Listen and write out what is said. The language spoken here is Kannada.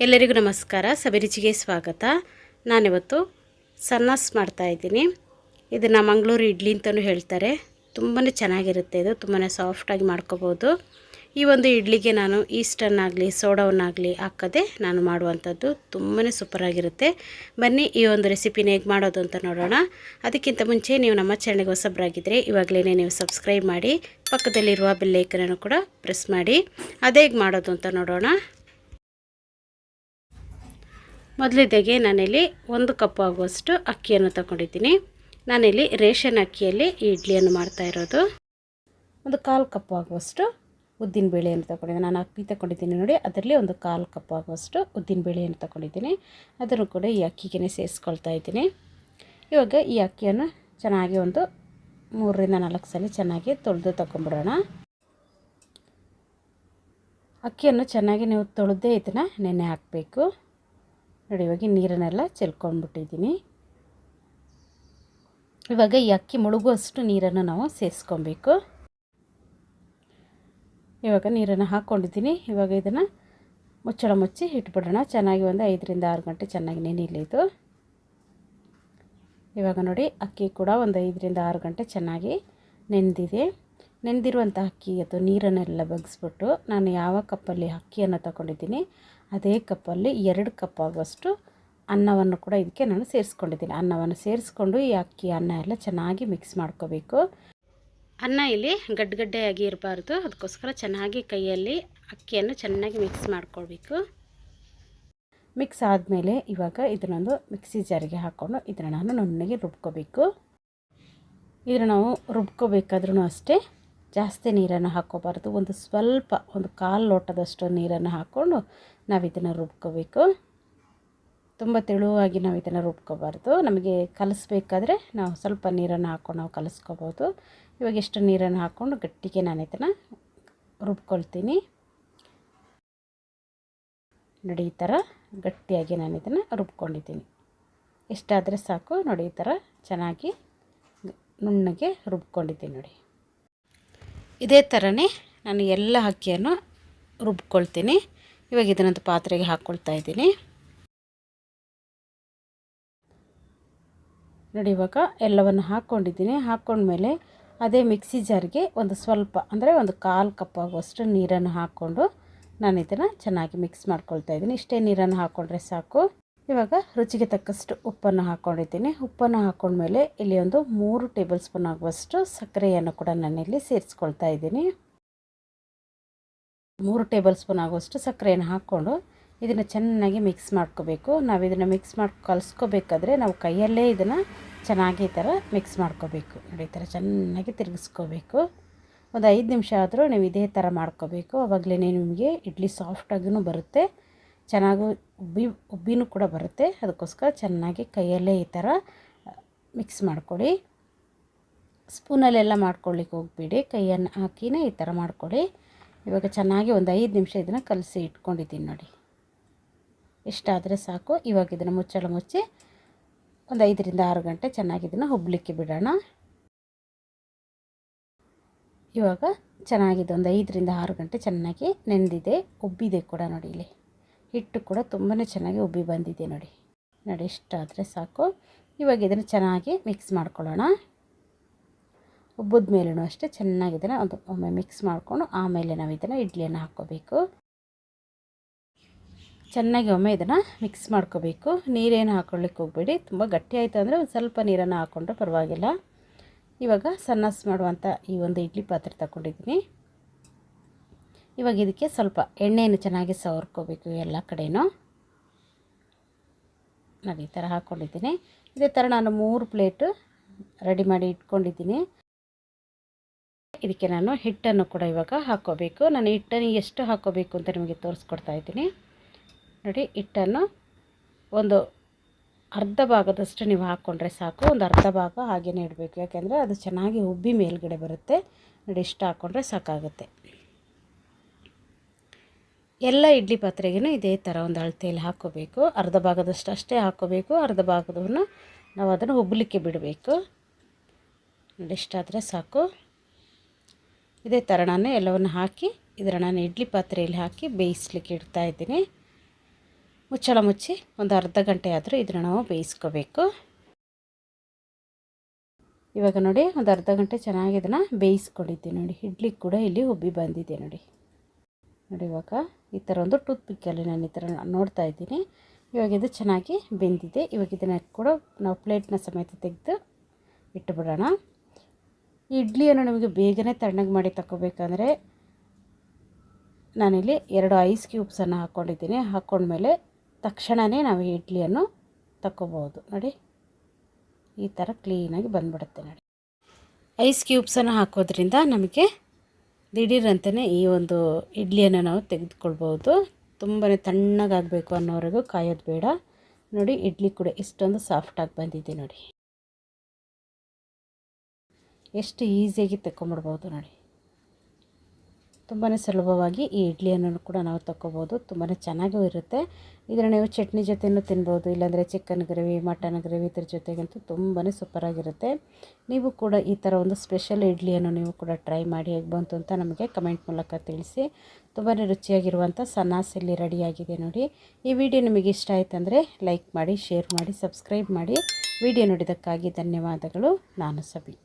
ಎಲ್ಲರಿಗೂ ನಮಸ್ಕಾರ. ಸಬಿರುಚಿಗೆ ಸ್ವಾಗತ. ನಾನಿವತ್ತು ಸನ್ನಾಸ್ ಮಾಡ್ತಾಯಿದ್ದೀನಿ ಇದನ್ನು ಮಂಗಳೂರು ಇಡ್ಲಿ ಅಂತಲೂ ಹೇಳ್ತಾರೆ. ತುಂಬಾ ಚೆನ್ನಾಗಿರುತ್ತೆ ಇದು. ತುಂಬಾ ಸಾಫ್ಟಾಗಿ ಮಾಡ್ಕೋಬೋದು. ಈ ಒಂದು ಇಡ್ಲಿಗೆ ನಾನು ಈಸ್ಟನ್ನಾಗಲಿ ಸೋಡವನ್ನಾಗಲಿ ಹಾಕದೆ ನಾನು ಮಾಡುವಂಥದ್ದು ತುಂಬಾ ಸೂಪರಾಗಿರುತ್ತೆ. ಬನ್ನಿ ಈ ಒಂದು ರೆಸಿಪಿನ ಹೇಗೆ ಮಾಡೋದು ಅಂತ ನೋಡೋಣ. ಅದಕ್ಕಿಂತ ಮುಂಚೆ ನೀವು ನಮ್ಮ ಚಾನಲ್ಗೆ ಹೊಸಬ್ರಾಗಿದ್ದರೆ ಇವಾಗಲೇ ನೀವು ಸಬ್ಸ್ಕ್ರೈಬ್ ಮಾಡಿ, ಪಕ್ಕದಲ್ಲಿರುವ ಬೆಲ್ಲೈಕನನ್ನು ಕೂಡ ಪ್ರೆಸ್ ಮಾಡಿ. ಅದೇ ಹೇಗೆ ಮಾಡೋದು ಅಂತ ನೋಡೋಣ. ಮೊದಲಿದ್ದಾಗೆ ನಾನಿಲ್ಲಿ ಒಂದು ಕಪ್ ಆಗುವಷ್ಟು ಅಕ್ಕಿಯನ್ನು ತಗೊಂಡಿದ್ದೀನಿ. ನಾನಿಲ್ಲಿ ರೇಷನ್ ಅಕ್ಕಿಯಲ್ಲಿ ಇಡ್ಲಿಯನ್ನು ಮಾಡ್ತಾ ಇರೋದು. ಒಂದು ಕಾಲು ಕಪ್ ಆಗುವಷ್ಟು ಉದ್ದಿನ ಬೇಳೆಯನ್ನು ತಗೊಂಡಿದ್ದೀನಿ. ನಾನು ಅಕ್ಕಿ ತಗೊಂಡಿದ್ದೀನಿ ನೋಡಿ, ಅದರಲ್ಲಿ ಒಂದು ಕಾಲು ಕಪ್ ಆಗುವಷ್ಟು ಉದ್ದಿನ ಬೇಳೆಯನ್ನು ತಗೊಂಡಿದ್ದೀನಿ. ಅದನ್ನು ಕೂಡ ಈ ಅಕ್ಕಿಗೆ ಸೇರಿಸ್ಕೊಳ್ತಾ ಇದ್ದೀನಿ. ಇವಾಗ ಈ ಅಕ್ಕಿಯನ್ನು ಚೆನ್ನಾಗಿ ಒಂದು ಮೂರರಿಂದ ನಾಲ್ಕು ಸಲ ಚೆನ್ನಾಗಿ ತೊಳೆದು ತಗೊಂಬಿಡೋಣ ಅಕ್ಕಿಯನ್ನು ಚೆನ್ನಾಗಿ ನೀವು ತೊಳೆದೇ ಇದನ್ನು ನೆನೆ ಹಾಕಬೇಕು. ನೋಡಿ, ಇವಾಗ ನೀರನ್ನೆಲ್ಲ ಚೆಲ್ಕೊಂಡ್ಬಿಟ್ಟಿದ್ದೀನಿ. ಇವಾಗ ಈ ಅಕ್ಕಿ ಮುಳುಗುವಷ್ಟು ನೀರನ್ನು ನಾವು ಸೇರಿಸ್ಕೊಬೇಕು ಇವಾಗ ನೀರನ್ನು ಹಾಕ್ಕೊಂಡಿದ್ದೀನಿ. ಇವಾಗ ಇದನ್ನು ಮುಚ್ಚಳ ಮುಚ್ಚಿ ಇಟ್ಬಿಡೋಣ. ಚೆನ್ನಾಗಿ ಒಂದು ಐದರಿಂದ ಆರು ಗಂಟೆ ಚೆನ್ನಾಗಿ ನೆನೆಯಲಿ ಇದು. ಇವಾಗ ನೋಡಿ, ಅಕ್ಕಿ ಕೂಡ ಒಂದು ಐದರಿಂದ ಆರು ಗಂಟೆ ಚೆನ್ನಾಗಿ ನೆನೆದಿದೆ ನೆನೆದಿರುವಂಥ ಅಕ್ಕಿ ಅಥವಾ ನೀರನ್ನೆಲ್ಲ ಬಗ್ಸ್ಬಿಟ್ಟು ನಾನು ಯಾವ ಕಪ್ಪಲ್ಲಿ ಅಕ್ಕಿಯನ್ನು ತಗೊಂಡಿದ್ದೀನಿ ಅದೇ ಕಪ್ಪಲ್ಲಿ ಎರಡು ಕಪ್ ಆಗುವಷ್ಟು ಅನ್ನವನ್ನು ಕೂಡ ಇದಕ್ಕೆ ನಾನು ಸೇರಿಸ್ಕೊಂಡಿದ್ದೀನಿ. ಅನ್ನವನ್ನು ಸೇರಿಸ್ಕೊಂಡು ಈ ಅಕ್ಕಿ, ಅನ್ನ ಎಲ್ಲ ಚೆನ್ನಾಗಿ ಮಿಕ್ಸ್ ಮಾಡ್ಕೋಬೇಕು. ಅನ್ನ ಇಲ್ಲಿ ಗಡ್ಡೆಗಡ್ಡೆಯಾಗಿ ಇರಬಾರ್ದು. ಅದಕ್ಕೋಸ್ಕರ ಚೆನ್ನಾಗಿ ಕೈಯಲ್ಲಿ ಅಕ್ಕಿಯನ್ನು ಚೆನ್ನಾಗಿ ಮಿಕ್ಸ್ ಮಾಡ್ಕೊಳ್ಬೇಕು. ಮಿಕ್ಸ್ ಆದಮೇಲೆ ಇವಾಗ ಇದನ್ನೊಂದು ಮಿಕ್ಸಿ ಜಾರಿಗೆ ಹಾಕ್ಕೊಂಡು ಇದನ್ನು ನಾನು ನುಣ್ಣಗೆ ರುಬ್ಕೋಬೇಕು. ಇದನ್ನು ನಾವು ರುಬ್ಕೋಬೇಕಾದ್ರೂ ಅಷ್ಟೇ. ಜಾಸ್ತಿ ನೀರನ್ನು ಹಾಕ್ಕೋಬಾರ್ದು. ಒಂದು ಸ್ವಲ್ಪ, ಒಂದು ಕಾಲು ಲೋಟದಷ್ಟು ನೀರನ್ನು ಹಾಕ್ಕೊಂಡು ನಾವು ಇದನ್ನು ರುಬ್ಕೋಬೇಕು. ತುಂಬ ತೆಳುವಾಗಿ ನಾವು ಇದನ್ನು ರುಬ್ಕೋಬಾರ್ದು. ನಮಗೆ ಕಲಿಸ್ಬೇಕಾದ್ರೆ ನಾವು ಸ್ವಲ್ಪ ನೀರನ್ನು ಹಾಕ್ಕೊಂಡು ನಾವು ಕಲಿಸ್ಕೋಬೋದು. ಇವಾಗ ಎಷ್ಟು ನೀರನ್ನು ಹಾಕ್ಕೊಂಡು ಗಟ್ಟಿಗೆ ನಾನು ಇದನ್ನು ರುಬ್ಕೊಳ್ತೀನಿ. ನೋಡಿ, ಈ ಥರ ಗಟ್ಟಿಯಾಗಿ ನಾನು ಇದನ್ನು ರುಬ್ಕೊಂಡಿದ್ದೀನಿ. ಇಷ್ಟಾದರೆ ಸಾಕು, ನೋಡಿ, ಈ ಥರ ಚೆನ್ನಾಗಿ ನುಣ್ಣಗೆ ರುಬ್ಕೊಂಡಿದ್ದೀನಿ ನೋಡಿ. ಇದೇ ಥರನೇ ನಾನು ಎಲ್ಲ ಅಕ್ಕಿಯನ್ನು ರುಬ್ಕೊಳ್ತೀನಿ. ಇವಾಗ ಇದನ್ನೊಂದು ಪಾತ್ರೆಗೆ ಹಾಕ್ಕೊಳ್ತಾ ಇದ್ದೀನಿ. ನೋಡಿ, ಇವಾಗ ಎಲ್ಲವನ್ನು ಹಾಕ್ಕೊಂಡಿದ್ದೀನಿ. ಹಾಕ್ಕೊಂಡ್ಮೇಲೆ ಅದೇ ಮಿಕ್ಸಿ ಜಾರ್ಗೆ ಒಂದು ಸ್ವಲ್ಪ, ಅಂದರೆ ಒಂದು ಕಾಲು ಕಪ್ ಆಗುವಷ್ಟು ನೀರನ್ನು ಹಾಕ್ಕೊಂಡು ನಾನು ಇದನ್ನು ಚೆನ್ನಾಗಿ ಮಿಕ್ಸ್ ಮಾಡ್ಕೊಳ್ತಾ ಇದ್ದೀನಿ. ಇಷ್ಟೇ ನೀರನ್ನು ಹಾಕ್ಕೊಂಡ್ರೆ ಸಾಕು. ಇವಾಗ ರುಚಿಗೆ ತಕ್ಕಷ್ಟು ಉಪ್ಪನ್ನು ಹಾಕ್ಕೊಂಡಿದ್ದೀನಿ ಉಪ್ಪನ್ನು ಹಾಕ್ಕೊಂಡ್ಮೇಲೆ ಇಲ್ಲಿ ಒಂದು ಮೂರು ಟೇಬಲ್ ಸ್ಪೂನ್ ಆಗುವಷ್ಟು ಸಕ್ಕರೆಯನ್ನು ಕೂಡ ನಾನಿಲ್ಲಿ ಸೇರಿಸ್ಕೊಳ್ತಾ ಇದ್ದೀನಿ. ಮೂರು ಟೇಬಲ್ ಸ್ಪೂನ್ ಆಗುವಷ್ಟು ಸಕ್ಕರೆಯನ್ನು ಹಾಕ್ಕೊಂಡು ಇದನ್ನು ಚೆನ್ನಾಗಿ ಮಿಕ್ಸ್ ಮಾಡ್ಕೋಬೇಕು. ನಾವು ಇದನ್ನು ಮಿಕ್ಸ್ ಮಾಡಿ, ಕಲಿಸ್ಕೋಬೇಕಾದ್ರೆ ನಾವು ಕೈಯಲ್ಲೇ ಇದನ್ನು ಚೆನ್ನಾಗಿ ಈ ಥರ ಮಿಕ್ಸ್ ಮಾಡ್ಕೋಬೇಕು. ನೋಡಿ, ಈ ಥರ ಚೆನ್ನಾಗಿ ತಿರುಗಿಸ್ಕೋಬೇಕು. ಒಂದು ಐದು ನಿಮಿಷ ಆದರೂ ನೀವು ಇದೇ ಥರ ಮಾಡ್ಕೋಬೇಕು. ಆವಾಗಲೇ ನಿಮಗೆ ಇಡ್ಲಿ ಸಾಫ್ಟಾಗೂ ಬರುತ್ತೆ. ಚೆನ್ನಾಗಿ ಉಬ್ಬಿ, ಉಬ್ಬಿನೂ ಕೂಡ ಬರುತ್ತೆ. ಅದಕ್ಕೋಸ್ಕರ ಚೆನ್ನಾಗಿ ಕೈಯಲ್ಲೇ ಈ ಥರ ಮಿಕ್ಸ್ ಮಾಡ್ಕೊಳ್ಳಿ. ಸ್ಪೂನಲ್ಲೆಲ್ಲ ಮಾಡ್ಕೊಳ್ಳಿಕ್ಕೆ ಹೋಗ್ಬೇಡಿ. ಕೈಯನ್ನು ಹಾಕಿನೇ ಈ ಥರ ಮಾಡ್ಕೊಳ್ಳಿ. ಇವಾಗ ಚೆನ್ನಾಗಿ ಒಂದು ಐದು ನಿಮಿಷ ಇದನ್ನು ಕಲಸಿ ಇಟ್ಕೊಂಡಿದ್ದೀನಿ ನೋಡಿ. ಇಷ್ಟಾದರೆ ಸಾಕು. ಇವಾಗ ಇದನ್ನು ಮುಚ್ಚಳ ಮುಚ್ಚಿ ಒಂದು ಐದರಿಂದ ಆರು ಗಂಟೆ ಚೆನ್ನಾಗಿ ಇದನ್ನು ಹುಬ್ಲಿಕ್ಕೆ ಬಿಡೋಣ. ಇವಾಗ ಚೆನ್ನಾಗಿದೆ ಒಂದು ಐದರಿಂದ ಆರು ಗಂಟೆ ಚೆನ್ನಾಗಿ ನೆಂದಿದೆ, ಉಬ್ಬಿದೆ ಕೂಡ ನೋಡಿ ಇಲ್ಲಿ. ಹಿಟ್ಟು ಕೂಡ ತುಂಬಾ ಚೆನ್ನಾಗಿ ಉಬ್ಬಿ ಬಂದಿದೆ ನೋಡಿ. ನೋಡಿ, ಇಷ್ಟಾದರೆ ಸಾಕು. ಇವಾಗ ಇದನ್ನು ಚೆನ್ನಾಗಿ ಮಿಕ್ಸ್ ಮಾಡ್ಕೊಳ್ಳೋಣ. ಉಬ್ಬದ ಮೇಲೂ ಅಷ್ಟೇ ಚೆನ್ನಾಗಿ ಇದನ್ನು ಒಂದು ಒಮ್ಮೆ ಮಿಕ್ಸ್ ಮಾಡಿಕೊಂಡು ಆಮೇಲೆ ನಾವು ಇದನ್ನು ಇಡ್ಲಿಯನ್ನು ಹಾಕ್ಕೋಬೇಕು. ಚೆನ್ನಾಗಿ ಒಮ್ಮೆ ಇದನ್ನು ಮಿಕ್ಸ್ ಮಾಡ್ಕೋಬೇಕು. ನೀರೇನು ಹಾಕೊಳ್ಳಿಕ್ಕೆ ಹೋಗಬೇಡಿ. ತುಂಬ ಗಟ್ಟಿ ಆಯಿತು ಅಂದರೆ ಒಂದು ಸ್ವಲ್ಪ ನೀರನ್ನು ಹಾಕ್ಕೊಂಡ್ರೆ ಪರವಾಗಿಲ್ಲ. ಇವಾಗ ಸಣ್ಣಸ್ ಮಾಡುವಂಥ ಈ ಒಂದು ಇಡ್ಲಿ ಪಾತ್ರೆ ತಗೊಂಡಿದ್ದೀನಿ. ಇವಾಗ ಇದಕ್ಕೆ ಸ್ವಲ್ಪ ಎಣ್ಣೆಯನ್ನು ಚೆನ್ನಾಗಿ ಸವರ್ಕೋಬೇಕು ಎಲ್ಲ ಕಡೆಯೂ ನಾನು ಈ ಥರ ಹಾಕ್ಕೊಂಡಿದ್ದೀನಿ. ಇದೇ ಥರ ನಾನು ಮೂರು ಪ್ಲೇಟು ರೆಡಿ ಮಾಡಿ ಇಟ್ಕೊಂಡಿದ್ದೀನಿ. ಇದಕ್ಕೆ ನಾನು ಹಿಟ್ಟನ್ನು ಕೂಡ ಇವಾಗ ಹಾಕ್ಕೋಬೇಕು. ನಾನು ಹಿಟ್ಟನ್ನು ಎಷ್ಟು ಹಾಕ್ಕೋಬೇಕು ಅಂತ ನಿಮಗೆ ತೋರಿಸ್ಕೊಡ್ತಾ ಇದ್ದೀನಿ. ನೋಡಿ, ಹಿಟ್ಟನ್ನು ಒಂದು ಅರ್ಧ ಭಾಗದಷ್ಟು ನೀವು ಹಾಕ್ಕೊಂಡ್ರೆ ಸಾಕು. ಒಂದು ಅರ್ಧ ಭಾಗ ಹಾಗೇ ಇಡಬೇಕು. ಯಾಕೆಂದರೆ ಅದು ಚೆನ್ನಾಗಿ ಉಬ್ಬಿ ಮೇಲ್ಗಡೆ ಬರುತ್ತೆ. ನೋಡಿ, ಇಷ್ಟು ಹಾಕ್ಕೊಂಡ್ರೆ ಸಾಕಾಗುತ್ತೆ. ಎಲ್ಲ ಇಡ್ಲಿ ಪಾತ್ರೆಗೂ ಇದೇ ಥರ ಒಂದು ಅಳತೆಯಲ್ಲಿ ಹಾಕೋಬೇಕು ಅರ್ಧ ಭಾಗದಷ್ಟು ಅಷ್ಟೇ ಹಾಕ್ಕೋಬೇಕು. ಅರ್ಧ ಭಾಗದವನ್ನು ನಾವು ಅದನ್ನು ಉಬ್ಬಲಿಕ್ಕೆ ಬಿಡಬೇಕು. ಇಷ್ಟಾದರೆ ಸಾಕು. ಇದೇ ಥರ ನಾನು ಎಲ್ಲವನ್ನು ಹಾಕಿ ಇದರ ನಾನು ಇಡ್ಲಿ ಪಾತ್ರೆಯಲ್ಲಿ ಹಾಕಿ ಬೇಯಿಸ್ಲಿಕ್ಕೆ ಇಡ್ತಾ ಇದ್ದೀನಿ. ಮುಚ್ಚಳ ಮುಚ್ಚಿ ಒಂದು ಅರ್ಧ ಗಂಟೆ ಆದರೂ ಇದನ್ನು ನಾವು ಬೇಯಿಸ್ಕೋಬೇಕು. ಇವಾಗ ನೋಡಿ, ಒಂದು ಅರ್ಧ ಗಂಟೆ ಚೆನ್ನಾಗಿ ಇದನ್ನು ಬೇಯಿಸ್ಕೊಂಡಿದ್ದೆ ನೋಡಿ. ಇಡ್ಲಿ ಕೂಡ ಇಲ್ಲಿ ಉಬ್ಬಿ ಬಂದಿದೆ ನೋಡಿ. ನೋಡಿ ಇವಾಗ ಈ ಥರ ಒಂದು ಟೂತ್ ಪಿಕ್ಕಲ್ಲಿ ನಾನು ಈ ಥರ ನೋಡ್ತಾ ಇದ್ದೀನಿ. ಇವಾಗ ಇದು ಚೆನ್ನಾಗಿ ಬೆಂದಿದೆ. ಇವಾಗ ಇದನ್ನು ಕೂಡ ನಾವು ಪ್ಲೇಟ್ನ ಸಮೇತ ತೆಗೆದು ಇಟ್ಟುಬಿಡೋಣ ಈ ಇಡ್ಲಿಯನ್ನು ನಮಗೆ ಬೇಗನೆ ತಣ್ಣಗೆ ಮಾಡಿ ತಗೋಬೇಕಂದ್ರೆ ನಾನಿಲ್ಲಿ ಎರಡು ಐಸ್ ಕ್ಯೂಬ್ಸನ್ನು ಹಾಕ್ಕೊಂಡಿದ್ದೀನಿ ಹಾಕ್ಕೊಂಡ್ಮೇಲೆ ತಕ್ಷಣವೇ ನಾವು ಇಡ್ಲಿಯನ್ನು ತಗೋಬೋದು ನೋಡಿ, ಈ ಥರ ಕ್ಲೀನಾಗಿ ಬಂದ್ಬಿಡುತ್ತೆ ನೋಡಿ. ಐಸ್ ಕ್ಯೂಬ್ಸನ್ನು ಹಾಕೋದ್ರಿಂದ ನಮಗೆ ದಿಢೀರಂತಲೇ ಈ ಒಂದು ಇಡ್ಲಿಯನ್ನು ನಾವು ತೆಗೆದುಕೊಳ್ಬೋದು ತುಂಬಾ ತಣ್ಣಗಾಗಬೇಕು ಅನ್ನೋವರೆಗೂ ಕಾಯೋದು ಬೇಡ. ನೋಡಿ, ಇಡ್ಲಿ ಕೂಡ ಇಷ್ಟೊಂದು ಸಾಫ್ಟಾಗಿ ಬಂದಿದೆ ನೋಡಿ. ಎಷ್ಟು ಈಸಿಯಾಗಿ ತೆಕ್ಕೊಂಬಿಡ್ಬೋದು ನೋಡಿ. ತುಂಬಾ ಸುಲಭವಾಗಿ ಈ ಇಡ್ಲಿಯನ್ನು ಕೂಡ ನಾವು ತಗೋಬೋದು ತುಂಬಾ ಚೆನ್ನಾಗೂ ಇರುತ್ತೆ. ಇದನ್ನು ನೀವು ಚಟ್ನಿ ಜೊತೆಯೂ ತಿನ್ಬೋದು, ಇಲ್ಲಾಂದರೆ ಚಿಕನ್ ಗ್ರೇವಿ ಮಟನ್ ಗ್ರೇವಿ ಇದ್ರ ಜೊತೆಗಂತೂ ತುಂಬಾ ಸೂಪರಾಗಿರುತ್ತೆ. ನೀವು ಕೂಡ ಈ ಥರ ಒಂದು ಸ್ಪೆಷಲ್ ಇಡ್ಲಿಯನ್ನು ನೀವು ಕೂಡ ಟ್ರೈ ಮಾಡಿ ಹೇಗೆ ಬಂತು ಅಂತ ನಮಗೆ ಕಮೆಂಟ್ ಮೂಲಕ ತಿಳಿಸಿ. ತುಂಬಾ ರುಚಿಯಾಗಿರುವಂಥ ಸನ್ನಾಸಲ್ಲಿ ರೆಡಿಯಾಗಿದೆ ನೋಡಿ. ಈ ವಿಡಿಯೋ ನಿಮಗೆ ಇಷ್ಟ ಆಯ್ತಂದರೆ ಲೈಕ್ ಮಾಡಿ ಶೇರ್ ಮಾಡಿ ಸಬ್ಸ್ಕ್ರೈಬ್ ಮಾಡಿ. ವಿಡಿಯೋ ನೋಡಿದ್ದಕ್ಕಾಗಿ ಧನ್ಯವಾದಗಳು. ನಾನು ಸಬಿ.